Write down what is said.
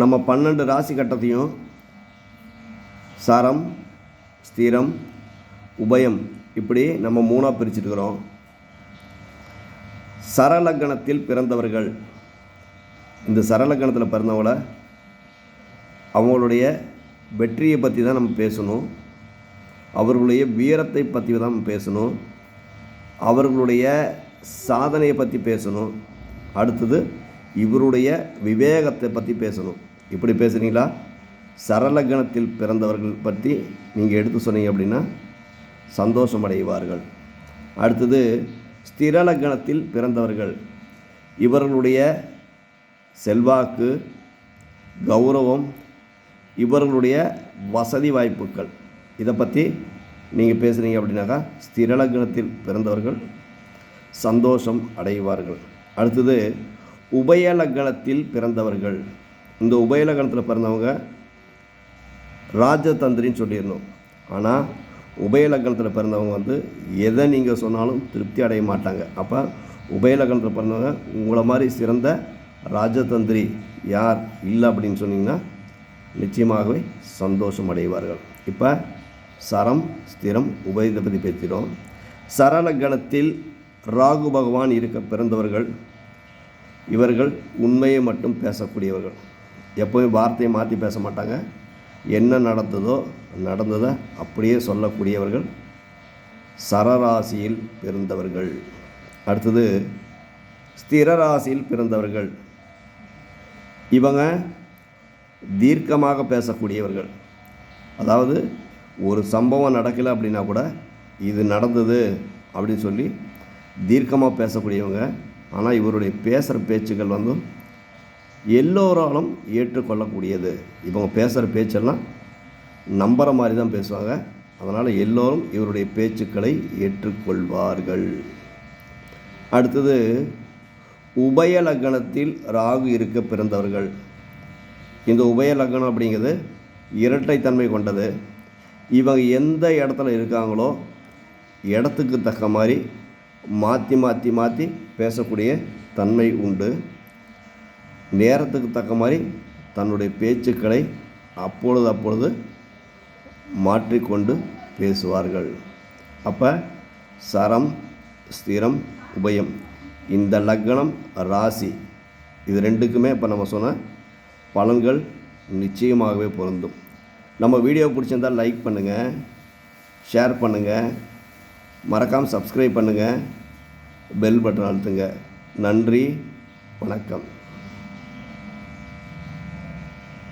நம்ம பன்னெண்டு ராசி கட்டத்தையும் சரம் ஸ்திரம் உபயம் இப்படி நம்ம மூணாக பிரிச்சுட்டுக்கிறோம் சரலக்கணத்தில் பிறந்தவர்கள். இந்த சரலக்கணத்தில் பிறந்தவங்கள அவங்களுடைய வெற்றியை பற்றி தான் நம்ம பேசணும். அவர்களுடைய வீரத்தை பற்றி தான் நம்ம பேசணும். அவர்களுடைய சாதனையை பற்றி பேசணும். அடுத்தது இவருடைய விவேகத்தை பற்றி பேசணும். இப்படி பேசுகிறீங்களா சரளகணத்தில் பிறந்தவர்கள் பற்றி நீங்கள் எடுத்து சொன்னீங்க அப்படின்னா சந்தோஷம் அடைவார்கள். அடுத்தது ஸ்திரலகணத்தில் பிறந்தவர்கள். இவர்களுடைய செல்வாக்கு கௌரவம் இவர்களுடைய வசதி வாய்ப்புகள். இதை பற்றி நீங்கள் பேசுனீங்க அப்படின்னாக்கா ஸ்திரலக்னத்தில் பிறந்தவர்கள் சந்தோஷம் அடைவார்கள். அடுத்தது உபயலக்கணத்தில் பிறந்தவர்கள். இந்த உபயலக்கணத்தில் பிறந்தவங்க ராஜதந்திரின்னு சொல்லிடணும். ஆனால் உபயலக்கணத்தில் பிறந்தவங்க வந்து எதை நீங்கள் சொன்னாலும் திருப்தி அடைய மாட்டாங்க. அப்போ உபயலக்கணத்தில் பிறந்தவங்க உங்களை மாதிரி சிறந்த ராஜதந்திரி யார் இல்லை அப்படின்னு சொன்னீங்கன்னா நிச்சயமாகவே சந்தோஷம் அடைவார்கள். இப்போ சரம் ஸ்திரம் உபயத்தை பற்றி சரள கணத்தில் ராகு பகவான் இருக்க பிறந்தவர்கள் இவர்கள் உண்மையை மட்டும் பேசக்கூடியவர்கள். எப்போவுமே வார்த்தையை மாற்றி பேச மாட்டாங்க. என்ன நடந்ததோ நடந்ததை அப்படியே சொல்லக்கூடியவர்கள் சரராசியில் பிறந்தவர்கள். அடுத்தது ஸ்திரராசியில் பிறந்தவர்கள். இவங்க தீர்க்கமாக பேசக்கூடியவர்கள். அதாவது ஒரு சம்பவம் நடக்கலை அப்படின்னா கூட இது நடந்தது அப்படின்னு சொல்லி தீர்க்கமாக பேசக்கூடியவங்க. ஆனால் இவருடைய பேசுகிற பேச்சுக்கள் வந்து எல்லோராலும் ஏற்றுக்கொள்ளக்கூடியது. இவங்க பேசுகிற பேச்செல்லாம் நம்புகிற மாதிரி தான் பேசுவாங்க. அதனால் எல்லோரும் இவருடைய பேச்சுக்களை ஏற்றுக்கொள்வார்கள். அடுத்தது உபயலக்கணத்தில் ராகு இருக்க பிறந்தவர்கள். இந்த உபயலக்கணம் அப்படிங்கிறது இரட்டைத்தன்மை கொண்டது. இவங்க எந்த இடத்துல இருக்காங்களோ இடத்துக்கு தக்க மாதிரி மாற்றி மாற்றி மாற்றி பேசக்கூடிய தன்மை உண்டு. நேரத்துக்கு தக்க மாதிரி தன்னுடைய பேச்சுக்களை அப்பொழுது அப்பொழுது மாற்றிக்கொண்டு பேசுவார்கள். அப்போ சரம் ஸ்திரம் உபயம் இந்த லக்னம் ராசி இது ரெண்டுக்குமே இப்போ நம்ம சொன்ன பலன்கள் நிச்சயமாகவே பொருந்தும். நம்ம வீடியோ பிடிச்சிருந்தால் லைக் பண்ணுங்கள் ஷேர் பண்ணுங்கள் மறக்காமல் சப்ஸ்கிரைப் பண்ணுங்கள் பெல் பட்டன் அழுத்துங்க. நன்றி. வணக்கம்.